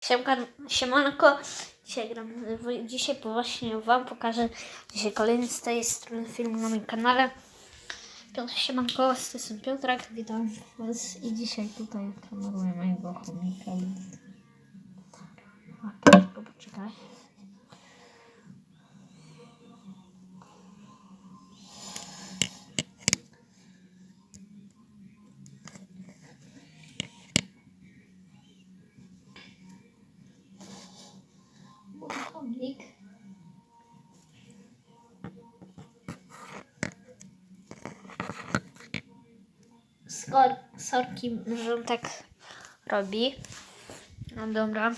Siemka, siemanko, dzisiaj gram, dzisiaj właśnie wam pokażę dzisiaj kolejny z tej strony film na moim kanale. Piotr, siemanko, z jestem Piotrek, witam was i dzisiaj tutaj kameruję mojego chomika. Skor, sorki, że on tak robi. No dobra.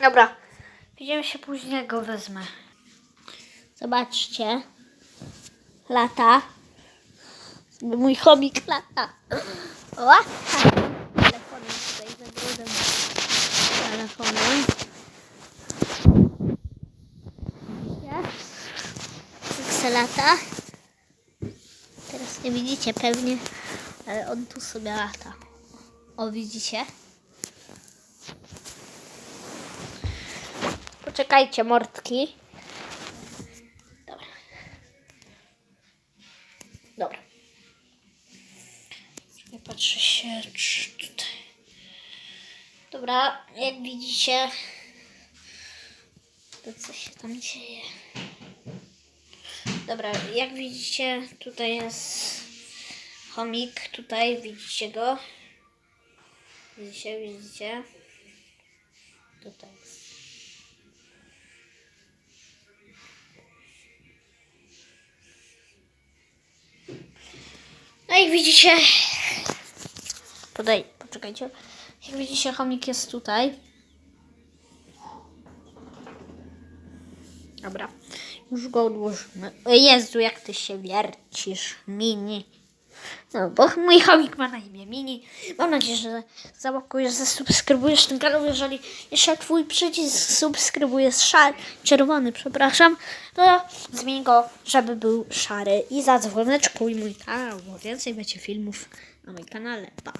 Dobra. Widzimy się później, go wezmę. Zobaczcie. Lata. Mój chomik lata. Łata. Telefonem tutaj zagrodę telefonem. Jak lata. Teraz nie widzicie pewnie, ale on tu sobie lata. O, widzicie? Poczekajcie, mordki. Dobra. Dobra. Czekaj, patrzę się, tutaj. Dobra, jak widzicie, to co się tam dzieje. Dobra, jak widzicie, tutaj jest chomik, tutaj widzicie go. Widzicie, widzicie. Tutaj. No i widzicie. Podaj, poczekajcie. Jak widzicie, chomik jest tutaj. Dobra, już go odłożymy. Jezu, jak ty się wiercisz, Mini. No, bo mój chomik ma na imię Mini. Mam nadzieję, że załapujesz, zasubskrybujesz ten kanał. Jeżeli jeszcze twój przycisk subskrybuje szary, czerwony, przepraszam, to zmień go, żeby był szary i zadzwoneczkuj mój kanał, bo więcej będzie filmów na moim kanale. Pa!